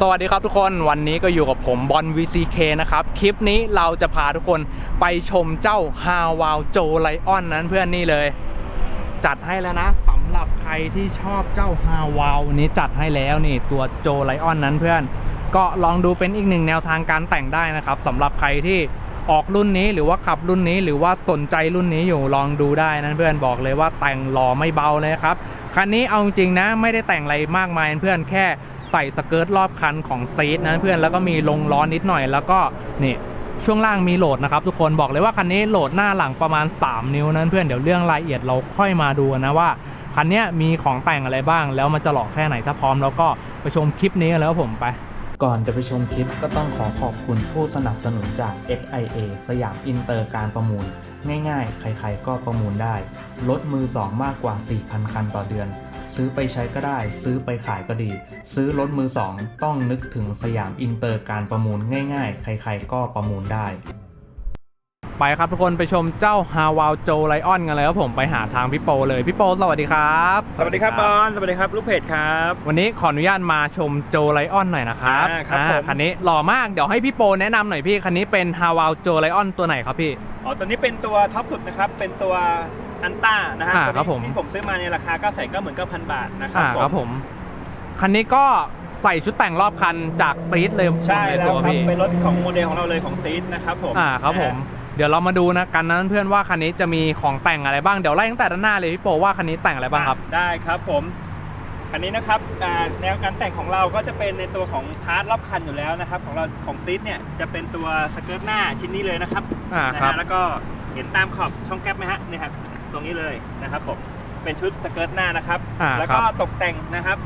สวัสดีครับทุกคนวันนี้ก็อยู่กับผมบอล VCK นะครับ คลิปนี้เราจะพาทุกคนไปชมเจ้าฮาวาวโจไลออนนั้นเพื่อนนี่เลย จัดให้แล้วนะสำหรับใครที่ชอบเจ้าฮาวาวนี้จัดให้แล้วนี่ตัวโจไลออนนั้นเพื่อน ก็ลองดูเป็นอีกหนึ่งแนวทางการแต่งได้นะครับสำหรับใครที่ออกรุ่นนี้หรือว่าขับรุ่นนี้หรือว่าสนใจรุ่นนี้อยู่ลองดูได้นะเพื่อนบอกเลยว่าแต่งหล่อไม่เบาเลยครับคันนี้เอาจริงนะไม่ได้แต่งอะไรมากมายเพื่อนแค่ ส่สเกิร์ตรอบคันของซีทนะเพื่อนแล้วก็มีลงล้อนิดหน่อยแล้วก็นี่ช่วงล่างมีโหลดนะครับทุกคนบอกเลยว่าคันนี้โหลดหน้าหลังประมาณ 3 นิ้วนั้นเพื่อนเดี๋ยวเรื่องรายละเอียดเราค่อยมาดูนะว่าคันนี้มีของแต่งอะไรบ้าง แล้วมันจะหล่อแค่ไหนถ้าพร้อมแล้วก็ไปชมคลิปนี้กันแล้วผมไป ก่อนจะไปชมคลิปก็ต้องขอขอบคุณผู้สนับสนุนจาก XIA สยามอินเตอร์การประมูล ง่ายๆ ใครๆก็ประมูลได้ ลดมือสองมากกว่า 4,000 คันต่อเดือน ซื้อไปใช้ก็ได้ ซื้อไปขายก็ดี ซื้อรถมือสองต้องนึกถึงสยามอินเตอร์การประมูลง่ายๆ ใครๆก็ประมูลได้ ไปครับทุกคนไปชมเจ้าฮาวาวโจไลออนกันเลยครับผมไปหาทางพี่โปเลยพี่โปสวัสดีครับ สวัสดีครับบอลสวัสดีครับลูกเพจครับ วันนี้ขออนุญาตมาชมโจไลออนหน่อยนะครับอ่าครับอ่าผม คันนี้หล่อมากเดี๋ยวให้พี่โปแนะนำหน่อยพี่คันนี้เป็นฮาวาวโจไลออนตัวไหนครับพี่ อ๋อตัวนี้เป็นตัวท็อปสุดนะครับ เป็นตัว อันต้านะฮะอ่าตัวนี้ครับผม ที่ผมซื้อมาในราคาก็ใส่ก็เหมือนกับพันบาทนะครัอ่าครับผม คันนี้ก็ใส่ชุดแต่งรอบคันจากซีดเลยใช่หมดเลยแล้ตัววครับพี่ เป็นรถของโมเดลของเราเลยของซีดนะครับผมอ่าครับผม เดี๋ยวเรามาดูนะกันนั้นเพื่อนว่าคันนี้จะมีของแต่งอะไรบ้าง เดี๋ยวไล่ตั้งแต่ด้านหน้าเลยพี่โปว่าคันนี้แต่งอะไรบ้างครับ ได้ครับผมอันนี้นะครับอ่าแนวการแต่งของเราก็จะเป็นในตัวของพาร์ทรอบคันอยู่แล้วนะครับของเราของซีดเนี่ยจะเป็นตัวสเกิร์ตหน้าชิ้นนี้เลยนะครับอ่านะครับฮะแล้วก็เห็นตามขอบช่องแก๊ปไหมฮะนี่ครับต รงนี้เลยนะครับผมเป็นชุดสเกิร์ตหน้านะครับ อ่าแล้วครัก็บตกแต่งนะครับ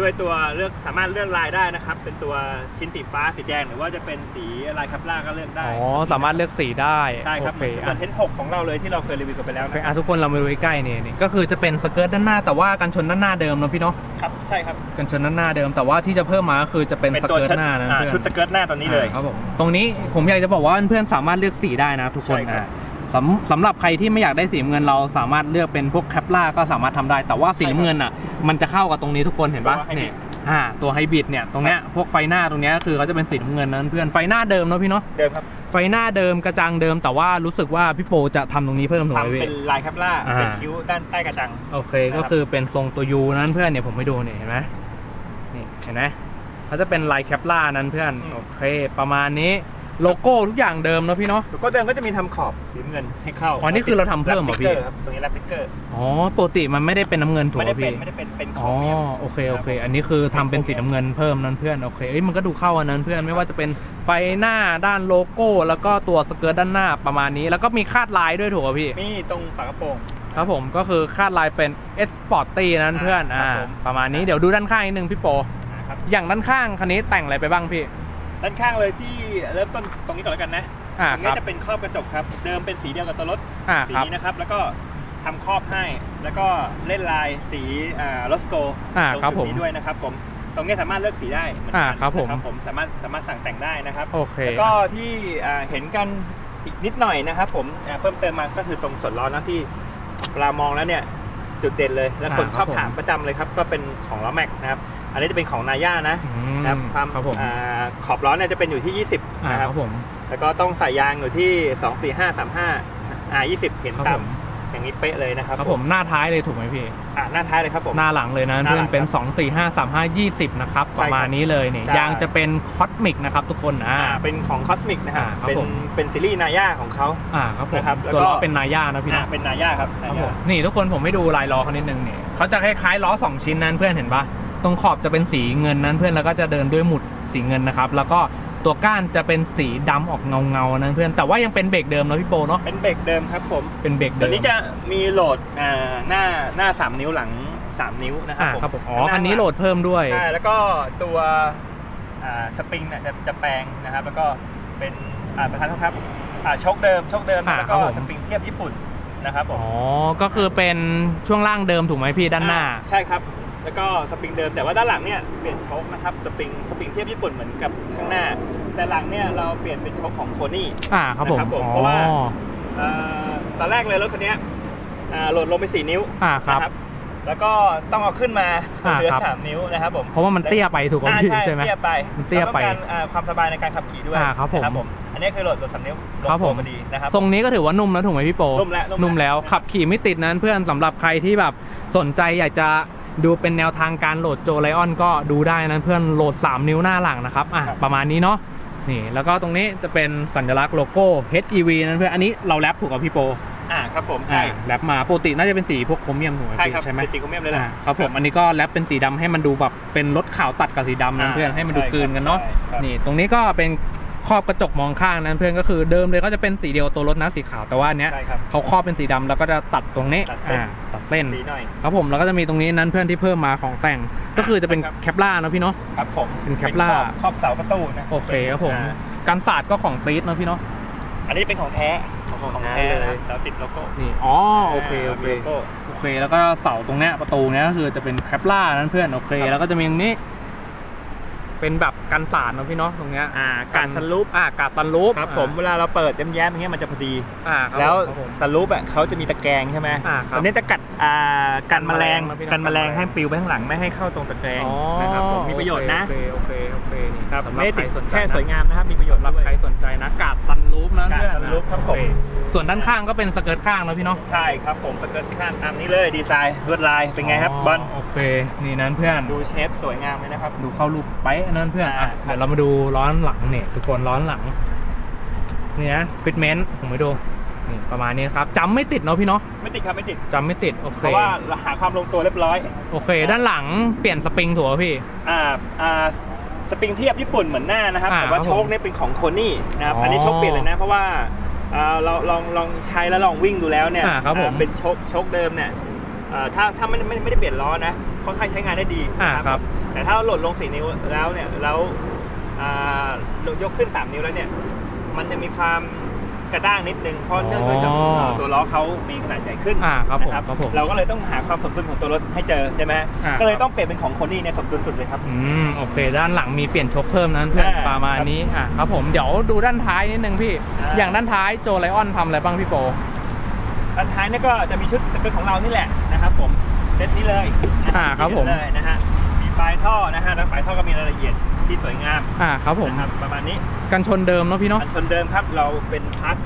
ด้วยตัวเลือกสามารถเลือกลายได้นะครับ เป็นตัวชิ้นสีฟ้าสีแดงหรือว่าจะเป็นสีลายคับล่าก็เลือกได้อ๋อ สามารถเลือกสีได้ใช่ครับโอเหเคมือนอะเทนหกของเราเลยที่เราเคยรีวิวกันไปแล้วโอเคนะคอะรับทุกคนเรามาดูใกล้ๆนี่นี่ก็คือจะเป็นสเกิร์ตด้านหน้าแต่ว่ากันชนด้านหน้าเดิมเนอะพี่เนาะครับใช่ครับกันชนด้านหน้าเดิมแต่ว่าที่จะเพิ่มมาก็คือจะเป็นเป็นสตัวเกิร์ตชุดหน้านะอ่าเพื่อนชุดสเกิร์ตหน้าตัวนี้เลย อ่าครับผมตรงนี้ผมอยากจะบอกว่าเพื่อนๆสามารถเลือกสีได้นะทุกคนใช่ครับ อะ สำสำหรับใครที่ไม่อยากได้สีน้ำเงินเราสามารถเลือกเป็นพวกแคปล่าก็สามารถทำได้ แต่ว่าสีน้ำเงินอะ มันจะเข้ากับตรงนี้ทุกคนเห็นปะตัวไฮบริดเนี่ยอ่าตัวไฮบริดเนี่ยตรงเนี้ยพวกไฟหน้าตรงเนี้ยคือเขาจะเป็นสีน้ำเงินนั้นเพื่อนไฟหน้าเดิมเนาะพี่เนาะเดิมครับไฟหน้าเดิมกระจังเดิม แต่ว่ารู้สึกว่าพี่โปจะทำตรงนี้เพิ่มถูกไหมทำพี่ เป็นลายคับล่าอ่า เป็นคิ้วด้านใต้กระจัง โอเคนะครับ ก็คือเป็นทรงตัวยูนั้นเพื่อนเนี่ยผมไม่ดูเนี่ยเห็นไหมนี่เห็นไหมเขาจะเป็นลายแคปล่านั้นเพื่อนโอเค ประมาณนี้ โลโก้ทุกอย่างเดิมเนอะพี่เนาะ แล้วก็เดิมก็จะมีทำขอบสีน้ำเงินให้เข้าอ๋อนี่คือเราทำเพิ่มเหรอพี่แรปติ๊กกร์ครับตรงนี้แรปติ๊กเกอร์อ๋อปกติมันไม่ได้เป็นน้ำเงินถูกไม่ไหมได้เป็นพี่ ไม่ได้เป็นเป็นขอ๋อองเนี่ย โอเคโอเค อันนี้คือทำเป็นสีน้ำเงินเพิ่มนั้นเพื่อนโอเคเอ้ยมันก็ดูเข้าอันนั้นเพื่อนไม่ว่าจะเป็นไฟหน้าด้านโลโก้ แล้วก็ตัวสเกิร์ตด้านหน้าประมาณนี้ แล้วก็มีคาดลายด้วยถูกไหมพี่ มีตรงฝากระโปรง ครับผมก็คือคาดลายเป็น S Sporty นั้นเพื่อนอ่าอ่าครับผม ประมาณนี้เดี๋ยวดูด้านข้างนิดนึงพี่โป นะครับอย่างด้านข้างคันนี้แต่งอะไรไปบ้างพี่ ด้านข้างเลยที่เริ่มต้นตรงนี้ก่อนแล้วกันนะอ่าตรงครันี้บจะเป็นครอบกระจกครับ เดิมเป็นสีเดียวกับตัวรถอ่าสีครับนี้นะครับ แล้วก็ทำครอบให้ แล้วก็เล่นลายสีอ่าโลสโกอ่าตรงครับจุผดม นี้ด้วยนะครับผม ตรงนี้สามารถเลือกสีได้เหมือนอ่ากันครับผม นะผมสามารถสามารถสั่งแต่งได้นะครับ โอเค แล้วก็ที่อ่าเห็นกันอีกนิดหน่อยนะครับผมอ่าเพิ่มเติมมาก็คือตรงส่วนล้อนะที่เวลามองแล้วเนี่ยจุดเด่นเลย และคนอ่าชอบครับผมถามประจำเลยครับ ก็เป็นของล้อแม็กนะครับ อันนี้จะเป็นของนาย่านะอืมนะครับความครับผมอ่าขอบล้อเนี่ยจะเป็นอยู่ที่ 20อ่านะคครัรับบผมแล้วก็ต้องใส่ยางอยู่ที่ 2 4 5 3 5อ่า20 เห็นครับตาผมมอย่างนี้เป๊ะเลยนะครับครับผมหน้าท้ายเลยถูกไหมพี่ อ่าหน้าท้ายเลยครับผม หน้าหลังเลยนะหน้าเพื่หอลันงเป็นครับ2 4 5 3 5 20นะครับใช่ประมาณนี้เลยนี่ใช่ ยางจะเป็นคอสมิกนะครับทุกคนอ่า อ่าเป็นของคอสมิกนะครับอ่าครับเป็นผม เป็นซีรีส์นาย่าของเขา อ่าครับผมนะครับแล้วตัวก็ล้อเป็นนาย่านะพี่อ่านะเป็นนาย่าครับครับนาผย่ามนี่ทุกคนผมให้ดูลายล้อเขานิดนึงนี่เขาจะคล้ายๆล้อสองชิ้นนั้นเพื่อนเห็นปะ ตรงขอบจะเป็นสีเงินนั้นเพื่อนแล้วก็จะเดินด้วยหมุดสีเงินนะครับ แล้วก็ตัวก้านจะเป็นสีดำออกเงาๆนั้นเพื่อนแต่ว่ายังเป็นเบรกเดิมนะพี่โปเนาะเป็นเบรกเดิมครับผมเป็นเบรกตัเดิวมนี้จะมีโหลดอ่าหน้าหน้า 3 นิ้วหลัง 3 นิ้วนะครัอ่าผมครับผมอ๋อข้างาคันนี้โหลดเพิ่มด้วยใช่แล้วก็ตัวอ่าสปริงเนี่ยจะจะแปลงนะครับ แล้วก็เป็นอ่าประธานโทษครับอ่าชกเดิมชกเดิมอ่าแล้วครัก็บผมสปริงเทียบญี่ปุ่นนะครับผมอ๋อก็คือเป็นช่วงล่างเดิมถูกไหมพี่ด้านหน้าอ่ใช่ครับ แล้วก็สปริงเดิมแต่ว่าด้านหลังเนี่ยเปลี่ยนชกนะครับสปริงสปริงเทียบญี่ปุ่นเหมือนกับข้างหน้า แต่หลังเนี่ยเราเปลี่ยนเป็นชกของโคนี่อ่าครับผมนะครับผมอ๋อเพราะว่าเอ่อตอนแรกเลยรถคันเนี้ยอ่าโหลดลงไป4นิ้วอ่าครับนะครับแล้วก็ต้องเอาขึ้นมาอ่าเหลือครับสามนิ้วนะครับผมเพราะว่ามันเตี้ยไปถูกไหมอ่าพี่ใช่ใช่ไหมเตี้ยไปมันเตี้ยไปราต้องการอ่าความสบายในการขับขี่ด้วยอ่าครับผมนะอันนี้คือโหลดโหลดสามนิ้วลงครับผตัวมพอดีนะครับทรงนี้ก็ถือว่านุ่มแล้วถูกไหมพี่โปนุ่มแล้วนุ่มแล้วนุ่มแล้วขับขี่ไม่ติดนั้นเพื่อนสำหรับใครที่แบบสนใจอยากจะ ดูเป็นแนวทางการโหลดโจไลออนก็ดูได้นั้นเพื่อนโหลด 3 นิ้วหน้าหลังนะครับอะประมาณนี้เนาะนี่แล้วก็ตรงนี้จะเป็นสัญลักษณ์โลโก้ HEV นั้นเพื่อนอันนี้เราแรปถูกกับพี่โปอ่าครับผมอ่าใช่แรปมาปกติน่าจะเป็นสีพวกโครเมียมถูกไหมใช่พี่ครับใช่ไหมเป็นสีโครเมียมเลยแหละอ่าครับผมอันนี้ก็แรปเป็นสีดำให้มันดูแบบเป็นรถขาวตัดกับสีดำนั้นอ่าเพื่อนให้มันดูใช่กลืนกันเนาะใช่ครับนี่ตรงนี้ก็เป็น ครอบกระจกมองข้างนั้นเพื่อนก็คือเดิมเลยก็จะเป็นสีเดียวตัวรถนะสีขาวแต่ว่าอันเนี้ยใช่ครับ เขาครอบเป็นสีดำแล้วก็จะตัดตรงนี้ตัดเส้น อ่าตัดเส้น สีหน่อย ครับผมแล้วก็จะมีตรงนี้นั้นเพื่อนที่เพิ่มมาของแต่งก็คือจะเป็นครับ แคปล่าเนอะพี่เนาะ ครับผมเป็นแคปล่าครอบครอบเสาประตูนะโอเคครับผมอ่ากันศาสตร์ก็ของซีดเนอะพี่เนาะอันนี้เป็นของแท้ของแท้เลยนะครับเราติดโลโก้นี่อ๋อโอเคโอเคมีโลโก้ โอเคแล้วก็เสาตรงเนี้ยประตูเนี้ยก็คือจะเป็นแคปล่านั้นเพื่อนโอเค ครับ แล้วก็จะมีตรงนี้ เป็นแบบกันศาสตร์เนอะพี่เนาะตรงเนี้ยอ่าการสลูปอ่ากาดซันรูปครับผมเวลาเราเปิดแย้มๆอย่างเงี้ยมันจะพอดี อ่าครับแล้วครับผม สลูปอะเขาจะมีตะแกรงใช่ไหมอ่าครับตัวนี้จะกัดอ่ากันแมลงกันแมลงนะพี่นะกันแมลงกันแมลงให้ปลิวไปข้างหลังไม่ให้เข้าตรงตะแกรงอ๋อนะครับผมมีประโยชน์นะโอเคโอเคโอเคนี่ครับสำหรับไม่ได้ใคติรดสนใจแค่นะสวยงามนะครับมีประโยชน์สำหรับด้วย ใครสนใจนะกาดซัน รูปนะกาดเพื่อน sunroof ครับผมโอเส่วนด้านข้างก็เป็นสเกิร์ตข้างนะพี่เนาะใช่ครับผมสเกิร์ตข้างตามนี้เลยดีไซน์ลวดลายเป็นไงครับบอลโอเคนี่นั้นเพื่อนดูเชฟสวยงามเลยนะครับดูเข้ารูปไปะนั่นเพื่อนอ่าอะเดี๋ยวเรามาดูร้อนหลังเนี่ยทุกคนร้อนหลังนี่นะฟิตเมนต์ผมไปดูนี่ประมาณนี้ครับจำไม่ติดเนาะพี่เนาะไม่ติดครับไม่ติดจำไม่ติดโอเคเพราะว่าเราหาความลงตัวเรียบร้อย โอเค ด้านหลังเปลี่ยนสปริงถูกป่ะพี่อ่าอ่า สปริงเทียบญี่ปุ่นเหมือนหน้านะครับอ่าแต่ว่าครับโชคเนี่ยเป็นของโคนี่นะครับอ๋ออัอันนี้โชคเปลี่ยนเลยนะ เพราะว่าอ่าเราลองลองใช้แล้วลองวิ่งดูแล้วเนี่ยอ่าครับผมอ่าเป็นโชคโชคเดิมเนี่ยอ่าถ้าถ้าไม่ไม่ไม่ได้เปลี่ยนล้อนะค่อนข้างใช้งานได้ดีอ่านะครับ แต่ถ้าโหลดลงสี่นิ้วแล้วเนี่ยแล้วอ่ายกขึ้น3นิ้วแล้วเนี่ยมันจะมีความ กระด้างนิดนึงเพราะเนื่องด้วยจากอ๋อเอ่อตัวล้อเขามีขนาดใหญ่ขึ้นอ่าครับผมนะครับผมเราก็เลยต้องหาความสมดุลของตัวรถให้เจอใช่ไหมอ่าก็เลยต้องเปลี่ยนเป็นของโคนี่เนี่ยสมดุลสุดเลยครับอืมโอเค ด้านหลังมีเปลี่ยนโชคเพิ่มนั้นเพื่อนอ่าประมาณนี้อะครับผมเดี๋ยวดูด้านท้ายนิดนึงพี่อ่าอย่างด้านท้ายโจไลออนทำอะไรบ้างพี่โปด้านท้ายเนี่ยก็จะมีชุดสเกิร์ตของเรานี่แหละนะครับผมเซตนี้เลยนะอ่าครับผมเลยนะฮะมีปลายท่อนะฮะแล้วปลายท่อก็มีรายละเอียด ที่สวยงามอ่าครับผมนะครับประมาณนี้กันชนเดิมเนาะพี่เนาะอันชนเดิมครับเราเป็นพาร์ท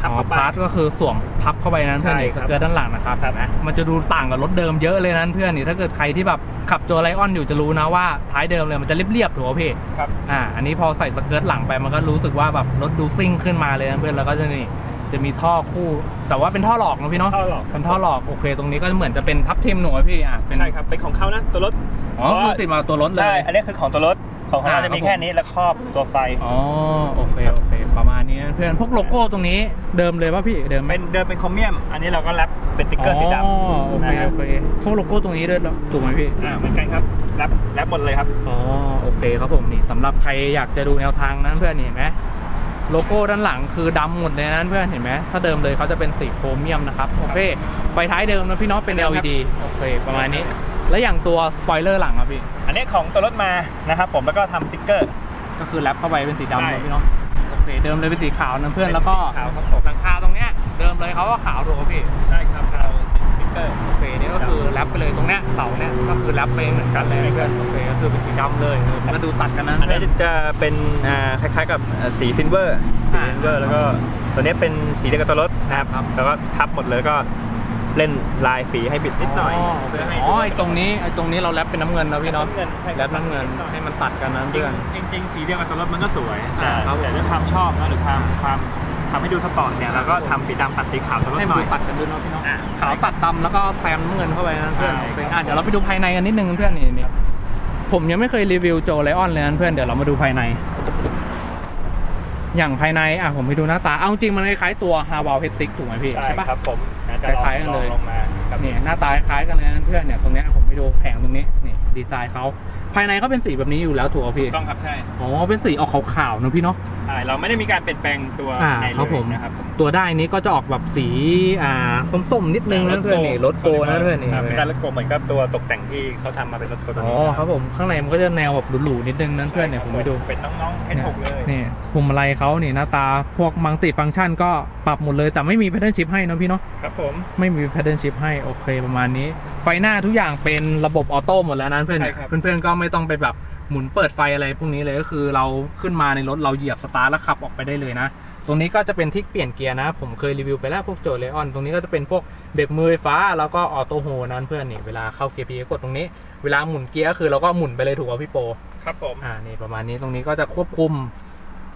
ทับอ๋อเข้าไปพาร์ทก็คือสวมทับเข้าไปนั้นเพื่อนใช่นี่คสรับเกิร์ตด้านหลังนะครับครับเห็นไหมมันจะดูต่างกับรถเดิมเยอะเลยนั้นเพื่อนนี่ถ้าเกิดใครที่แบบขับโจไลออนอยู่จะรู้นะว่าท้ายเดิมเลยมันจะเรียบๆถูกป่ะพี่ครับอ่าอันนี้พอใส่สเกิร์ตหลังไปมันก็รู้สึกว่าแบบรถดูซิ่งขึ้นมาเลยนะเพื่อนแล้วก็จะนี่จะมีท่อคู่ แต่ว่าเป็นท่อหลอกนะพี่เนาะท่อหลอกครับเป็นท่อหลอกโอเค ตรงนี้ก็เหมือนจะเป็นทับทิมหนูอะพี่อะเป็นใช่ครับเป็นของเขานะตัวรถอ๋อคือติดมาตัวรถเลใช่ยอันนี้คือของตัวรถ ของของเราอ่าจะมีครับผมแค่นี้แล้วครอบตัวไฟอ๋อโอเคโอเค ประมาณนี้นะเพื่อนพวกโลโก้ตรงนี้เดิมเลยป่ะพี่เดิมไหมเป็นเดิมเป็นโครเมียม อันนี้เราก็แรปเป็นติ๊กเกอร์สีดอ๋อโอำเคนะฮะโอเคพวกโลโก้ตรงนี้ด้วยเหรอถูกไหมพี่อ่าเหมือนกันครับแรปแรปหมดเลยครับอ๋อโอเคครับผมนี่สำหรับใครอยากจะดูแนวทางนั้นเพื่อนนี่เห็นไหมโลโก้ด้านหลังคือดำหมดเลยนั้นเพื่อนเห็นไหมถ้าเดิมเลยเขาจะเป็นสีโครเมียมนะครับโอเคไฟท้ายเดิมนะพี่เนาะเป็นเดิมครับ LED โอเคประมาณนี้ แล้วอย่างตัวสปอยเลอร์หลังอะพี่ อันนี้ของตัวรถมานะครับผมแล้วก็ทำติ๊กเกอร์ ก็คือแรปเข้าไปเป็นสีดำใช่ เลยพี่เนาะโอเคเดิมเลยเป็นสีขาวนะเพื่อนแล้วก็เป็นสีขาวครับผมหลังคาตรงเนี้ยเดิมเลยเขาก็ขาวถูกไหมพี่ใช่ครับเราติดสติ๊กเกอร์ โอเคนี่ก็คือแรปไปเลยตรงเนี้ยเสาเนี้ยก็คือแรปไปเหมือนกันเลยเพื่อนโอเคก็คือเป็นสีดำเลยเออมันก็ดูตัดกันนะอันเพื่นี้อน จะเป็นอ่าคล้ายๆกับอ่าสีซิลเวอร์สีอ่าซิลเวอร์แล้วก็ตัวนี้เป็นสีเดียวกับตัวรถนะครับครับแล้วก็ทับหมดเลยก็ เล่นลายสีให้บิดนิดหน่อยโอเคเพื่อให้อ๋อไอตรงนี้ไอตรงนี้เราแรปเป็นน้ำเงินนะพี่เนาะเงินใช่คแรรับปน้ำเงินให้มันตัดกันนะจริเพื่อนงจริงๆสีเดียวกับตัวรถมันก็สวยแต่อ่าครับผมแต่ด้วยความชอบนะหรือความความทำให้ดูสปอร์ตเนี่ยเราก็ทำสีดำตัดสีขาวตัวรถให้หมันน่อดูยตัดกันด้วยเนาะพี่เนาะอ่าขาวตัดดำแล้วก็แซมน้ำเงินเข้าไปนะเพื่อนใช่โอเคอะเดี๋ยวเราไปดูภายในกันนิดนึงเพื่อนนี่นี่ผมยังไม่เคยรีวิวโจไลออนเลยนะเพื่อนเดี๋ยวเรามาดูภายใน อย่างภายในอะผมไปดูหน้าตาเอาจริงมันคล้ายๆตัว h a w a l h H6 ถูกไหมพี่ใช่ใช่ปะครับผมนะจะ คล้ายๆกันเลยลองลงมาครับนี่หน้าตาคล้ายกันเลยนะเพื่อนเนี่ยตรงเนี้ยผมไปดูแผงตรงนี้นี่ดีไซน์เขาภายในเขาเป็นสีแบบนี้อยู่แล้วถูกป่ะพี่ต้องครับใช่อ๋อเป็นสีออกขาวๆนะพี่เนาะใช่เราไม่ได้มีการเปลี่ยนแปลงตัวอ่าในครับเลผยม นะครับผมตัวได้นี้ก็จะออกแบบสีอ่าส้มๆนิดนึงนะเพื่อนนี่รถโกนะเพื่อนนี่าเป็นการรถโกเหมือนกับตัวตกแต่งที่เขาทำมาเป็นรถโกตัวอ๋อนี้ครับผมข้างในมันก็จะแนวแบบหรูๆนิดนึงนั้นเพื่อนเนี่ยผมไปดู เป็นน้องๆเนี่ย H6 เลยนี่ปุ่มอะไรเขานี่หน้าตาพวกมังติฟังก์ชันก็ปรับหมดเลยแต่ไม่มีแพทเทิร์นชิพให้เนอะพี่เนาะครับผม ไม่มีแพทเทิร์นชิพให้โอเคประมาณนี้ ไฟหน้าทุกอย่างเป็นระบบออโต้หมดแล้วนะเพื่อนใช่ครับ เพื่อนๆก็ไม่ต้องไปแบบหมุนเปิดไฟอะไรพวกนี้เลยก็คือเราขึ้นมาในรถเราเหยียบสตาร์ทแล้วขับออกไปได้เลยนะ ตรงนี้ก็จะเป็นที่เปลี่ยนเกียร์นะ ผมเคยรีวิวไปแล้วพวกโจเลออนตรงนี้ก็จะเป็นพวกเบรกมือไฟฟ้าแล้วก็ออโต้โฮนั้นเพื่อนนี่เวลาเข้าเกียร์พีกดตรงนี้ เวลาหมุนเกียร์ก็คือเราก็หมุนไปเลยถูกป่ะพี่โป ครับผม อ่านี่ประมาณนี้ตรงนี้ก็จะควบคุม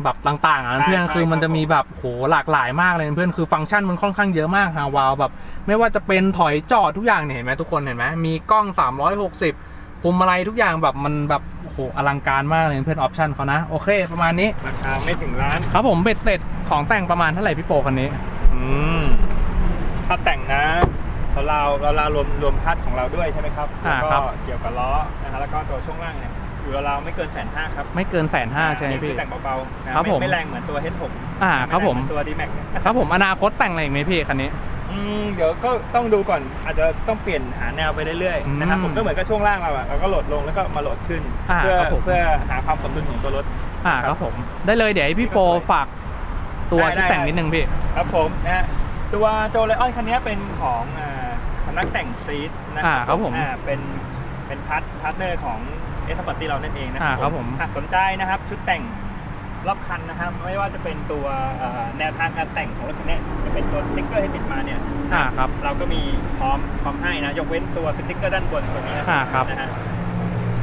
แบบต่างๆอะใช่เพื่อนใช่คือมันครับจะมีแบบโหหลากหลายมากเลยเพื่อนคือฟังก์ชันมันค่อนข้างเยอะมากฮาวาวแบบ ไม่ว่าจะเป็นถอยจอดทุกอย่างเนี่ยเห็นไหมทุกคนเห็นไหมมีกล้อง 360พวงมาลัยทุกอย่างแบบมันแบบโอ้โหอลังการมากเลยเพื่อนออปชันเขานะ โอเค ประมาณนี้ ราคาไม่ถึงล้าน ครับผมเบ็ดเสร็จของแต่งประมาณเท่าไหร่พี่โปคันนี้ อืม ถ้าแต่งนะเราเราเราเรารวมรวมพาร์ทของเราด้วยใช่ไหมครับอ่าแล้วครัก็บเกี่ยวกับล้อนะฮะแล้วก็ตัวช่วงล่างเนี่ย อยู่เราวๆไม่เกินแสนห้าครับไม่เกินแสนห้าใช่ไหมนี่คืพี่ อแต่งเบาๆนะครับไม่ผมไม่แรงเหมือนตัว H6 อ่าครับผม ไแงเหอนตัว D-Max ครับผมอนาคตแต่งอะไรอีกไหมพี่คันนี้ อืมเดี๋ยวก็ต้องดูก่อนอาจจะต้องเปลี่ยนหาแนวไปเรื่อยอืมๆนะครับผมก็เหมือนกับช่วงล่างเราอะเราก็โหลดลงแล้วก็มาโหลดขึ้น อ่าเพื่อครับผม เพื่อหาความสมดุลของตัวรถ อ่าครับผม ได้เลยเดี๋ยวให้พี่โปฝากตัวได้ชุดแต่งได้นิดนึงพี่ ครับผมนะฮะตัวโจไลออนคันนี้เป็นของอ่าสำนักแต่งซีดนะอ่าครับผม อ่าเป็นเป็นพาร์ทพาร์ทเนอร์ของ เอสปอร์ตี้เรานั่นเองนะอ่าครับผม หากสนใจนะครับ ชุดแต่งรอบคันนะครับ ไม่ว่าจะเป็นตัวเอ่อแนวทางการแต่งของรถคันนี้จะเป็นตัวสติ๊กเกอร์ให้ติดมาเนี่ย อ่าครับ เราก็มีพร้อมพร้อมให้นะ ยกเว้นตัวสติ๊กเกอร์ด้านบนตัวนี้นะอ่าครับ นะฮะ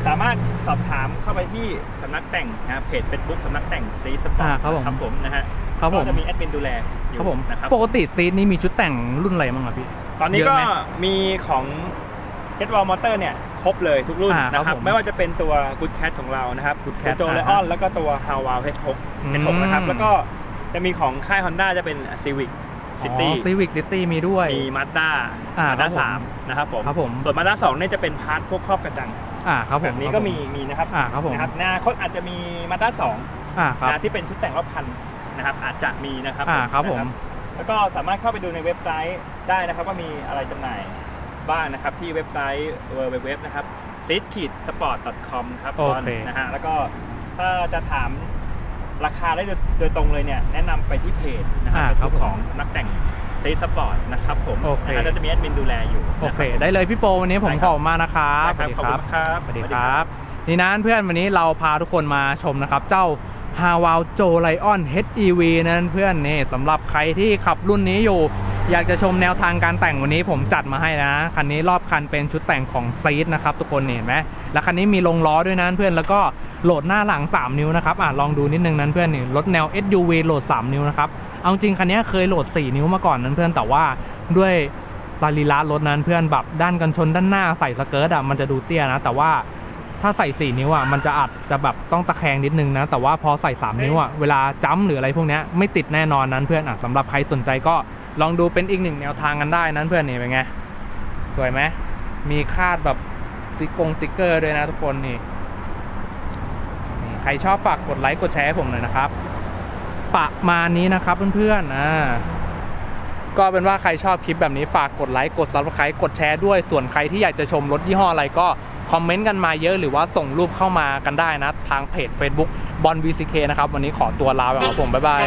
สามารถสอบถามเข้าไปที่สำนักแต่งนะเพจ Facebook สำนักแต่งซีสปออ่าร์ตครับผมครับผมนะฮะครับผมก็จะมีแอดมินดูแลอยู่ครับผม นะครับปกติซีทนี้มีชุดแต่งรุ่นอะไรบ้างอะพี่ ตอนนี้เยอะก็ไหมมีของ g e t w a l Motor เนี่ยครบเลยทุกรุ่นอ่าครับนะครับผมไม่ว่าจะเป็นตัว Good Cat ของเรานะครับ Good Cat ตัวอ่า Leon แล้วก็ตัว h a w a l H6 อืม H6 นะครับ แล้วก็จะมีของค่าย Honda จะเป็น Civic City ซีวิกซิตี้มีด้วย มี Mazda อ่า Mazda ครับผม3นะครับผมครับผม ส่วน Mazda 2เนี่ยจะเป็นพาร์ทพวกครอบกระจังอ่าครับผมแบบนี้ก็มีมีนะครับอ่าครับผมนะครับในอนาคตอาจจะมี Mazda อ่าค2รับ นะที่เป็นชุดแต่งรอบคันนะครับ อาจจะมีนะครับอ่าครับผม นะแล้วก็สามารถเข้าไปดูในเว็บไซต์ได้นะครับว่ามีอะไรจำหน่าย บ้างนะครับ ที่เว็บไซต์ www นะครับ s e e d s p o r t c o m ครับโอเค นะฮะแล้วก็ถ้าจะถามราคาได้โดยโดยตรงเลยเนี่ย แนะนำไปที่เพจนะคอ่ารับครับผมของสำนักแต่ง s e e d s p o r t นะครับผมโอเค นะฮะแล้วจะมีแอดมินดูแลอยู่โอนะเค รับผมได้เลยพี่โปวันนี้ผมได้ขครับอบคุณมากนะครับได้ครับขอบคุณครับ สวัสดีครับ นี่นะเพื่อนวันนี้เราพาทุกคนมาชมนะครับ เจ้า h a w a l j o Lion HEV นั้นเพื่อนนี่สำหรับใครที่ขับรุ่นนี้อยู่ อยากจะชมแนวทางการแต่งวันนี้ผมจัดมาให้นะ คันนี้รอบคันเป็นชุดแต่งของซีดนะครับทุกคนเห็นไหมแล้วคันนี้มีลงล้อด้วยนะเพื่อนแล้วก็โหลดหน้าหลัง 3 นิ้วนะครับอะลองดูนิดนึงนั้นเพื่อนนี่รถแนว SUV โหลด 3 นิ้วนะครับเอาจริงคันนี้เคยโหลด 4 นิ้วมาก่อนนั้นเพื่อนแต่ว่าด้วยสรีระรถนั้นเพื่อนแบบด้านกันชนด้านหน้าใส่สเกิร์ตอะมันจะดูเตี้ยนะ แต่ว่าถ้าใส่ 4 นิ้วอะมันจะอัดจะแบบต้องตะแคงนิดนึงนะ แต่ว่าพอใส่ 3 นิ้วอะเวลาจ้ำหรืออะไรพวกนี้ไม่ติดแน่นอนนั้นเพื่อนอะสำหรับใครสนใจก็ ลองดูเป็นอีกหนึ่งแนวทางกันได้นั้นเพื่อนนี่เป็นไง สวยไหมมีคาดแบบติ๊กงสติ๊กเกอร์ด้วยนะทุกคนนี่นี่ใครชอบฝากกดไลค์กดแชร์ให้ผมหน่อยนะครับ ประมาณนี้นะครับเพื่อนๆอ่าก็เป็นว่าใครชอบคลิปแบบนี้ฝากกดไลค์กด subscribe กดแชร์ด้วยส่วนใครที่อยากจะชมรถยี่ห้ออะไรก็คอมเมนต์กันมาเยอะหรือว่าส่งรูปเข้ามากันได้นะ ทางเพจ Facebook บอล VCK นะครับ วันนี้ขอตัวลาไปครับผม บ๊ายบาย